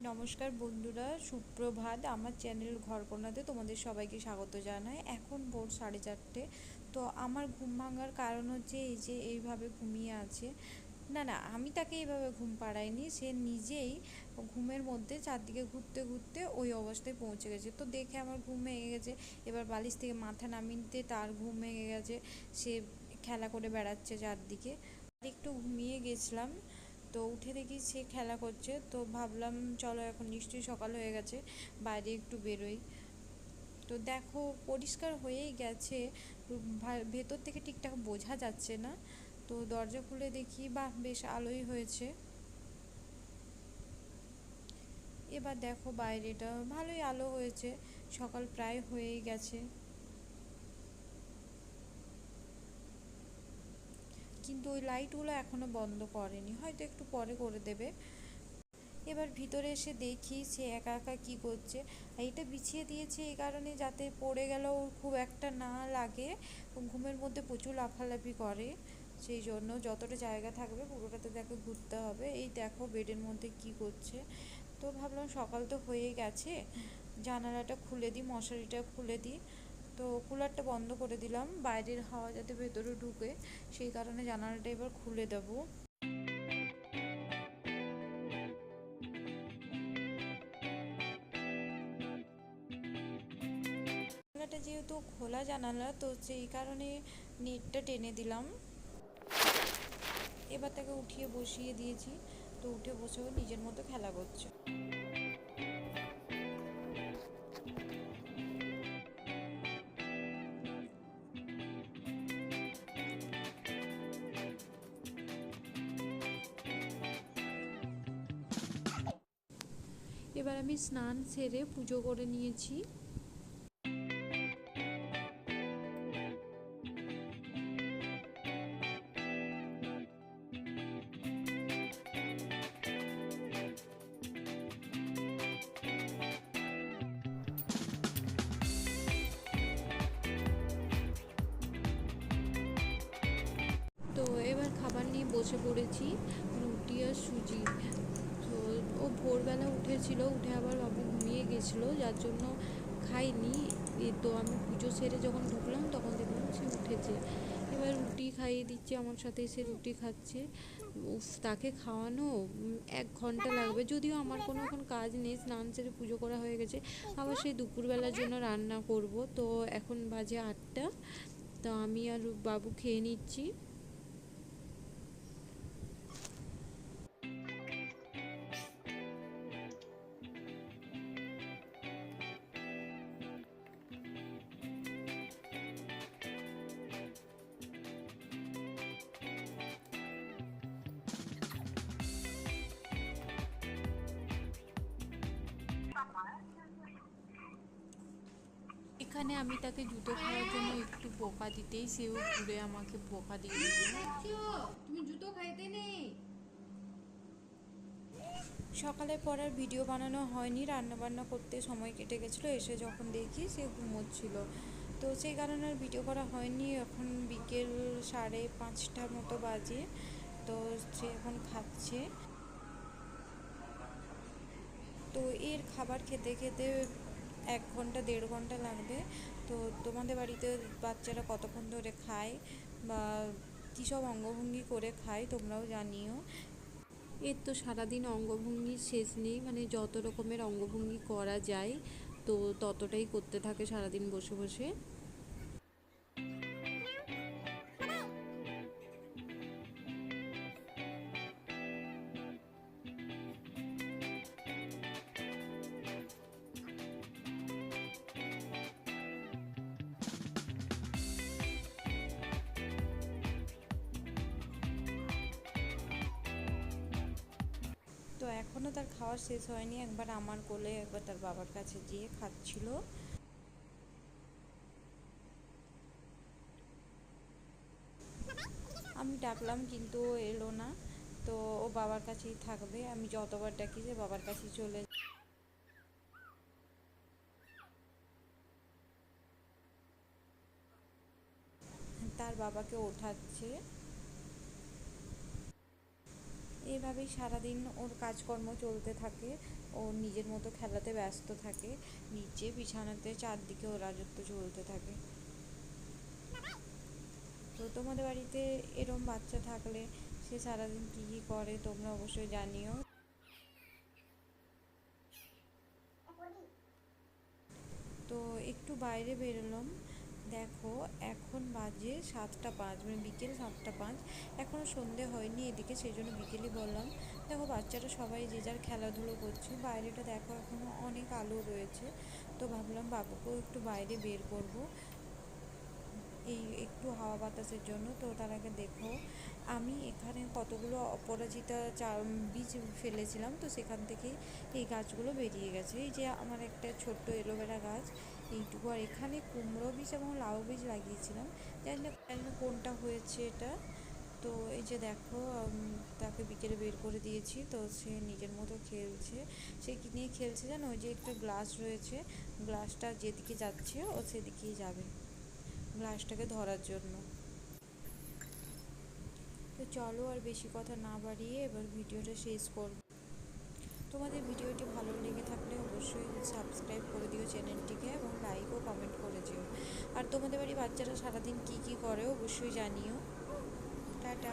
নমস্কার বন্ধুরা, সুপ্রভাত। আমার চ্যানেল ঘরকোনাতে তোমাদের সবাইকে স্বাগত জানাই। এখন ভোর সাড়ে চারটে। তো আমার ঘুম ভাঙার কারণ হচ্ছে এই যে এইভাবে ঘুমিয়ে আছে। না না, আমি তাকে এইভাবে ঘুম পাড়াইনি। সে নিজেই ঘুমের মধ্যে চারদিকে ঘুরতে ঘুরতে ওই অবস্থায় পৌঁছে গেছে। তো দেখে আমার ঘুম ভেঙে গেছে। এবার বালিশ থেকে মাথা নামিয়ে তার ঘুম ভেঙে গেছে। সে খেলা করে বেড়াচ্ছে চারদিকে। একটু ঘুমিয়ে গেছিলাম। তো উঠে দেখি সে খেলা করছে। তো ভাবলাম, চলো এখন নিশ্চয়ই সকাল হয়ে গেছে, বাইরে একটু বেরোই। তো দেখো, পরিষ্কার হয়েই গেছে। ভেতর থেকে ঠিকঠাক বোঝা যাচ্ছে না। তো দরজা খুলে দেখি, বাহ, বেশ আলোই হয়েছে। এবার দেখো বাইরেটা, ভালোই আলো হয়েছে। সকাল প্রায় হয়েই গেছে। কিন্তু ওই লাইটগুলো এখনও বন্ধ করেনি। হয়তো একটু পরে করে দেবে। এবার ভিতরে এসে দেখি সে একা একা কি করছে। এটা বিছিয়ে দিয়েছে এই কারণে যাতে পড়ে গেলেও খুব একটা না লাগে। ঘুমের মধ্যে প্রচুর লাফালাফি করে। সেই জন্য যতটা জায়গা থাকবে পুরোটাতে তাকে ঘুরতে হবে। এই দেখো বেডের মধ্যে কি করছে। তো ভাবলাম সকাল তো হয়েই গেছে। জানালাটা খুলে দিই, মশারিটা খুলে দিই। তো কুলারটা বন্ধ করে দিলাম। বাইরের হাওয়া যাতে ভেতরে ঢুকে, সেই কারণে জানালাটা এবার খুলে দেবো। জানালাটা যেহেতু খোলা জানালা, তো সেই কারণে নেটটা টেনে দিলাম। এবার তাকে উঠিয়ে বসিয়ে দিয়েছি। তো উঠে বসেও নিজের মতো খেলা করছে। এবার আমি স্নান সেরে পুজো করে নিয়েছি। তো এবার খাবার নিয়ে বসে পড়েছি, রুটি আর সুজি। ও ভোরবেলা উঠেছিল, উঠে আবার বাবু ঘুমিয়ে গেছিল, যার জন্য খাইনি। তো আমি পুজো সেরে যখন ঢুকলাম, তখন দেখলাম সে উঠেছে। এবার রুটি খাইয়ে দিচ্ছে, আমার সাথে সে রুটি খাচ্ছে। তাকে খাওয়ানো এক ঘণ্টা লাগবে। যদিও আমার কোনো এখন কাজ নেই, স্নান সেরে পুজো করা হয়ে গেছে। আবার সেই দুপুরবেলার জন্য রান্না করব। তো এখন বাজে আটটা। তো আমি আর বাবু খেয়ে নিচ্ছি। এখানে আমি তাকে জুতো খাওয়ার জন্য একটু বোকা দিতেই সেও ঘুরে আমাকে বোকা দিয়ে দিল। তুমি জুতো খাইতে নেই। সকালে পর আর ভিডিও বানানো হয়নি রান্না বান্না করতে সময় কেটে গেছিল এসে যখন দেখি সে ঘুমোচ্ছিল। তো সেই কারণে আর ভিডিও করা হয়নি এখন বিকেল সাড়ে পাঁচটার মতো বাজে তো সে এখন খাচ্ছে। তো এর খাবার খেতে খেতে এক ঘণ্টা, দেড় ঘণ্টা লাগবে। তো তোমাদের বাড়িতে বাচ্চারা কতক্ষণ ধরে খায় বা কী সব অঙ্গভঙ্গি করে খায় তোমরাও জানিও। এর তো সারাদিন অঙ্গভঙ্গির শেষ নেই মানে যত রকমের অঙ্গভঙ্গি করা যায়, তো ততটাই করতে থাকে সারাদিন বসে বসে। তো এখনও তার খাওয়া শেষ হয়নি। একবার আমার কোলে একবার তার বাবার কাছে গিয়ে খাচ্ছিল। আমি ডাকলাম কিন্তু এলো না। তো ও বাবার কাছেই থাকবে। আমি যতবার ডাকি যে বাবার কাছেই চলে তার বাবাকে ওঠাচ্ছে। এভাবেই সারাদিন ওর কাজকর্ম চলতে থাকে। ও নিজের মতো খেলাতে ব্যস্ত থাকে। নিচে বিছানাতে চারদিকে ও রাজত্ব চলতে থাকে। তো তোমাদের বাড়িতে এরম বাচ্চা থাকলে সে সারাদিন কী কী করে তোমরা অবশ্যই জানিও। তো একটু বাইরে বেরোলাম। দেখো, এখন বাজে সাতটা পাঁচ মানে বিকেল সাতটা পাঁচ। এখনও সন্ধে হয়নি এদিকে, সেই জন্য বিকেলই বললাম। দেখো, বাচ্চারা সবাই যে যার খেলাধুলো করছে, বাইরেটা দেখো এখনও অনেক আলো রয়েছে। তো ভাবলাম বাবুকেও একটু বাইরে বের করব। এই একটু হাওয়া বাতাসের জন্য, তো তার আগে দেখো, আমি এখানে কতগুলো অপরাজিতা চা বীজ ফেলেছিলাম, তো সেখান থেকেই এই গাছগুলো বেরিয়ে গেছে। এই যে আমার একটা ছোট্ট এলোভেরা গাছ এইটুকু। আর এখানে কুমড়ো বীজ এবং লাউ বীজ লাগিয়েছিলাম। জানি না জানি না কোনটা হয়েছে এটা। তো এই যে দেখো তাকে বিকেলে বের করে দিয়েছি। তো সে নিজের মতো খেলছে। সে কি নিয়ে খেলছে জানো? ওই যে একটা গ্লাস রয়েছে। গ্লাসটা যেদিকে যাচ্ছে, ও সেদিকেই যাবে। গ্লাসটাকে ধরার জন্য। তো চলো আর বেশি কথা না বাড়িয়ে এবার ভিডিওটা শেষ করব। তোমাদের ভিডিওটি ভালো লেগে থাকলে অবশ্যই সাবস্ক্রাইব করে দিও চ্যানেলটিকে এবং লাইক ও কমেন্ট করে দিও। আর তোমাদের বাড়ি বাচ্চারা সারাদিন কী কী করে অবশ্যই জানিও। টাটা।